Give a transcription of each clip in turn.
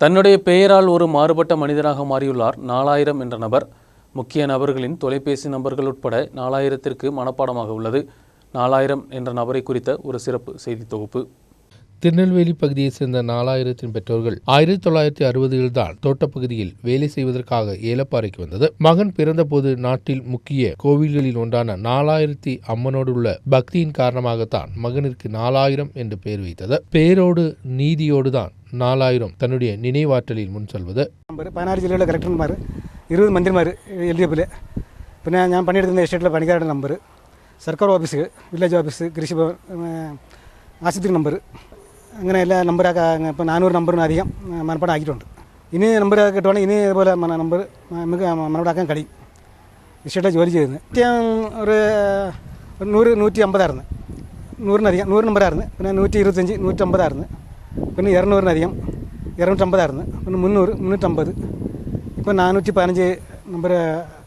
தன்னுடைய பெயரால் ஒரு மாறுபட்ட மனிதராக மாறியுள்ளார் நாலாயிரம் என்ற நபர். முக்கிய நபர்களின் தொலைபேசி நம்பர்கள் உட்பட நாலாயிரத்திற்கு மனப்பாடமாக உள்ளது. நாலாயிரம் என்ற நபரை குறித்த ஒரு சிறப்பு செய்தி தொகுப்பு. திருநெல்வேலி பகுதியைச் சேர்ந்த நாலாயிரத்தின் பெற்றோர்கள் ஆயிரத்தி தொள்ளாயிரத்தி அறுபதுகளில் தான் தோட்டப்பகுதியில் வேலை செய்வதற்காக ஏலப்பாறைக்கு வந்தது மகன் பிறந்தபோது நாட்டில் முக்கிய கோவில்களில் ஒன்றான நாலாயிரத்தி அம்மனோடு உள்ள பக்தியின் காரணமாகத்தான் மகனிற்கு நாலாயிரம் என்று பெயர் வைத்தது பெயரோடு நீதியோடு தான் நாலாயிரம் தன்னுடைய நினைவாற்றலில் முன் செல்வது നമ്പർ പതിനാറ് ജില്ലയിലെ കളക്ടർമാർ ഇരുപത് മന്ത്രിമാർ എൽ ഡി എഫിൽ പിന്നെ ഞാൻ പണിയെടുക്കുന്ന എസ്റ്റേറ്റിലെ പണിക്കാരുടെ നമ്പർ സർക്കാർ office village office Krishi Bhavan ഏഹ്, ആശുപത്രി നമ്പർ അങ്ങനെ എല്ലാ നമ്പറൊക്കെ ഇപ്പോൾ നാനൂറ് നമ്പറിന് അധികം മനപ്പാടം ആക്കിയിട്ടുണ്ട് ഇനി നമ്പർ കിട്ടുവാണെങ്കിൽ ഇനി ഇതുപോലെ നമ്പർ നമുക്ക് മനപ്പാടാക്കാൻ കഴിയും. വിഷയത്തെ ജോലി ചെയ്യുന്നത്. നിത്യം ഒരു നൂറ് നൂറ്റി അമ്പതായിരുന്നു. നൂറിനധികം നൂറ് നമ്പറായിരുന്നു പിന്നെ നൂറ്റി ഇരുപത്തഞ്ച് നൂറ്റമ്പതായിരുന്നു പിന്നെ ഇരുന്നൂറിനധികം ഇരുന്നൂറ്റമ്പതായിരുന്നു. പിന്നെ മുന്നൂറ് മുന്നൂറ്റമ്പത്. ഇപ്പോൾ നാനൂറ്റി പതിനഞ്ച് നമ്പർ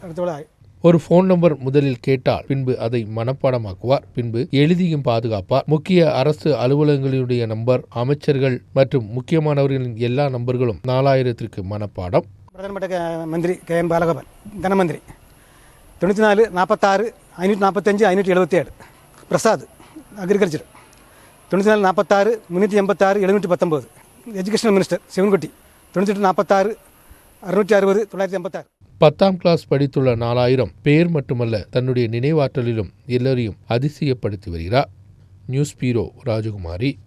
അടുത്തോളമായി ஒரு போன் நம்பர் முதலில் கேட்டால் பின்பு அதை மனப்பாடமாக்குவார். பின்பு எழுதியும் பாதுகாப்பார். முக்கிய அரசு அலுவலகங்களுடைய நம்பர் அமைச்சர்கள் மற்றும் முக்கியமானவர்களின் எல்லா நம்பர்களும் நாலாயிரத்திற்கு மனப்பாடம். பிரதமர் மந்திரி கே எம் பாலகோபன் தனமந்திரி. தொண்ணூற்றி நாலு நாற்பத்தாறு ஐநூற்றி நாற்பத்தஞ்சு ஐநூற்றி எழுபத்தி ஏழு பிரசாத் அக்ரிகல்ச்சர். தொண்ணூற்றி நாலு நாற்பத்தாறு முந்நூற்றி எண்பத்தாறு எழுநூற்றி பத்தொம்பது. எஜுகேஷனல் மினிஸ்டர் சிவன்குட்டி தொண்ணூற்றி எட்டு நாற்பத்தாறு அறுநூற்றி அறுபது தொள்ளாயிரத்தி எண்பத்தாறு. பத்தாம் கிளாஸ் படித்துள்ள நாலாயிரம் பேர் மட்டுமல்ல தன்னுடைய நினைவாற்றலிலும் எல்லோரையும் அதிசயப்படுத்தி வருகிறார். News bureau Rajakumari.